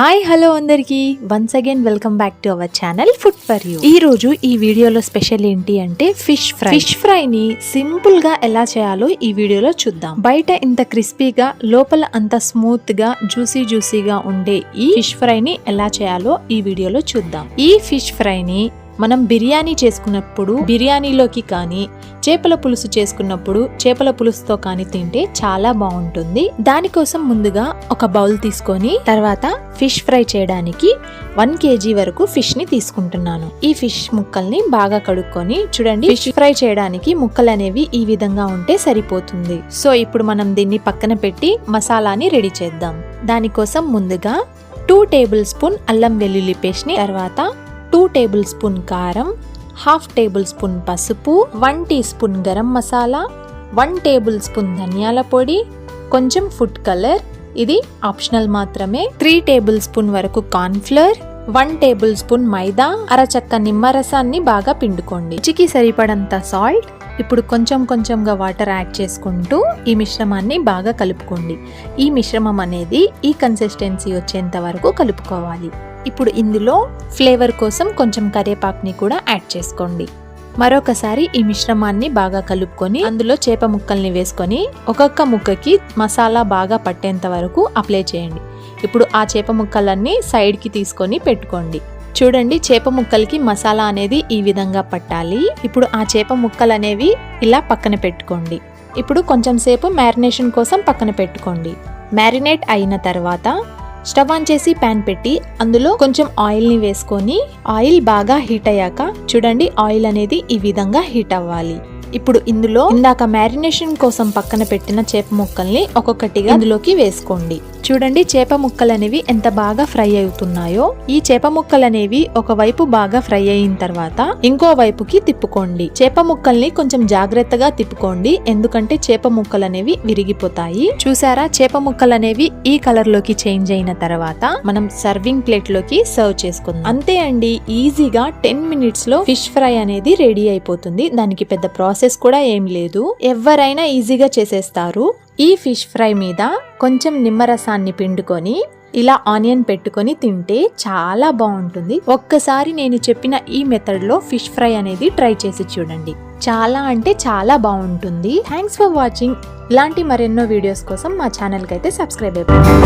Hi hello అందరికి. Once again welcome back to our channel food for you ఈ రోజు ఈ వీడియోలో స్పెషల్ ఏంటి అంటే ఫిష్ ఫ్రై. ఫిష్ ఫ్రై ని సింపుల్గా ఎలా చేయాలో ఈ వీడియోలో చూద్దాం. బయట ఇంత క్రిస్పీగా లోపల అంత స్మూత్గా జ్యూసీ జ్యూసీగా ఉండే ఈ ఫిష్ ఫ్రై ని ఎలా చేయాలో ఈ వీడియోలో చూద్దాం. ఈ ఫిష్ ఫ్రై ని మనం బిర్యానీ చేసుకున్నప్పుడు బిర్యానీలోకి కానీ చేపల పులుసు చేసుకున్నప్పుడు చేపల పులుసుతో కానీ తింటే చాలా బాగుంటుంది. దానికోసం ముందుగా ఒక బౌల్ తీసుకొని తర్వాత ఫిష్ ఫ్రై చేయడానికి వన్ కేజీ వరకు ఫిష్ని తీసుకుంటున్నాను. ఈ ఫిష్ ముక్కల్ని బాగా కడుక్కొని చూడండి ఫిష్ ఫ్రై చేయడానికి ముక్కలు అనేవి ఈ విధంగా ఉంటే సరిపోతుంది. సో ఇప్పుడు మనం దీన్ని పక్కన పెట్టి మసాలాని రెడీ చేద్దాం. దానికోసం ముందుగా టూ టేబుల్ స్పూన్ అల్లం వెల్లుల్లి పేస్ట్ని తర్వాత టూ టేబుల్ స్పూన్ కారం హాఫ్ టేబుల్ స్పూన్ పసుపు one teaspoon garam masala one tablespoon ధనియాల పొడి కొంచెం ఫుడ్ కలర్. ఇది ఆప్షనల్ మాత్రమే. త్రీ టేబుల్ స్పూన్ వరకు cornflour one tablespoon maida అరచక్క నిమ్మరసాన్ని బాగా పిండుకోండి. రుచికి సరిపడంత సాల్ట్ ఇప్పుడు కొంచెం కొంచెంగా వాటర్ యాడ్ చేసుకుంటూ ఈ మిశ్రమాన్ని బాగా కలుపుకోండి. ఈ మిశ్రమం అనేది ఈ కన్సిస్టెన్సీ వచ్చేంత వరకు కలుపుకోవాలి. ఇప్పుడు ఇందులో ఫ్లేవర్ కోసం కొంచెం కరివేపాకుని కూడా యాడ్ చేసుకోండి. మరొకసారి ఈ మిశ్రమాన్ని బాగా కలుపుకొని అందులో చేప ముక్కల్ని వేసుకొని ఒక్కొక్క ముక్కకి మసాలా బాగా పట్టేంత వరకు అప్లై చేయండి. ఇప్పుడు ఆ చేప ముక్కలన్నీ సైడ్కి తీసుకొని పెట్టుకోండి. చూడండి చేప ముక్కలకి మసాలా అనేది ఈ విధంగా పట్టాలి. ఇప్పుడు ఆ చేప ముక్కలు అనేవి ఇలా పక్కన పెట్టుకోండి. ఇప్పుడు కొంచెం సేపు మ్యారినేషన్ కోసం పక్కన పెట్టుకోండి. మ్యారినేట్ అయిన తర్వాత స్టవ్ ఆన్ చేసి ప్యాన్ పెట్టి అందులో కొంచెం ఆయిల్ని వేసుకొని ఆయిల్ బాగా హీట్ అయ్యాక చూడండి ఆయిల్ అనేది ఈ విధంగా హీట్ అవ్వాలి. ఇప్పుడు ఇందులో ఇందాక మ్యారినేషన్ కోసం పక్కన పెట్టిన చేప ముక్కల్ని ఒక్కొక్కటిగా ఇందులోకి వేసుకోండి. చూడండి చేప ముక్కలు అనేవి ఎంత బాగా ఫ్రై అవుతున్నాయో. ఈ చేప ముక్కలు అనేవి ఒకవైపు బాగా ఫ్రై అయిన తర్వాత ఇంకో వైపుకి తిప్పుకోండి. చేప ముక్కల్ని కొంచెం జాగ్రత్తగా తిప్పుకోండి ఎందుకంటే చేప ముక్కలు అనేవి విరిగిపోతాయి. చూసారా చేప ముక్కలు అనేవి ఈ కలర్లోకి చేంజ్ అయిన తర్వాత మనం సర్వింగ్ ప్లేట్లోకి సర్వ్ చేసుకుందాం. అంతే అండి ఈజీగా టెన్ మినిట్స్లో ఫిష్ ఫ్రై అనేది రెడీ అయిపోతుంది. దానికి పెద్ద ప్రాసెస్ కూడా ఏం లేదు. ఎవరైనా ఈజీగా చేసేస్తారు. ఈ ఫిష్ ఫ్రై మీద కొంచెం నిమ్మరసాన్ని పిండుకొని ఇలా ఆనియన్ పెట్టుకొని తింటే చాలా బాగుంటుంది. ఒక్కసారి నేను చెప్పిన ఈ మెథడ్లో ఫిష్ ఫ్రై అనేది ట్రై చేసి చూడండి. చాలా అంటే చాలా బాగుంటుంది. థ్యాంక్స్ ఫర్ వాచింగ్ ఇలాంటి మరెన్నో వీడియోస్ కోసం మా ఛానల్కి అయితే సబ్స్క్రైబ్ అయిపోయింది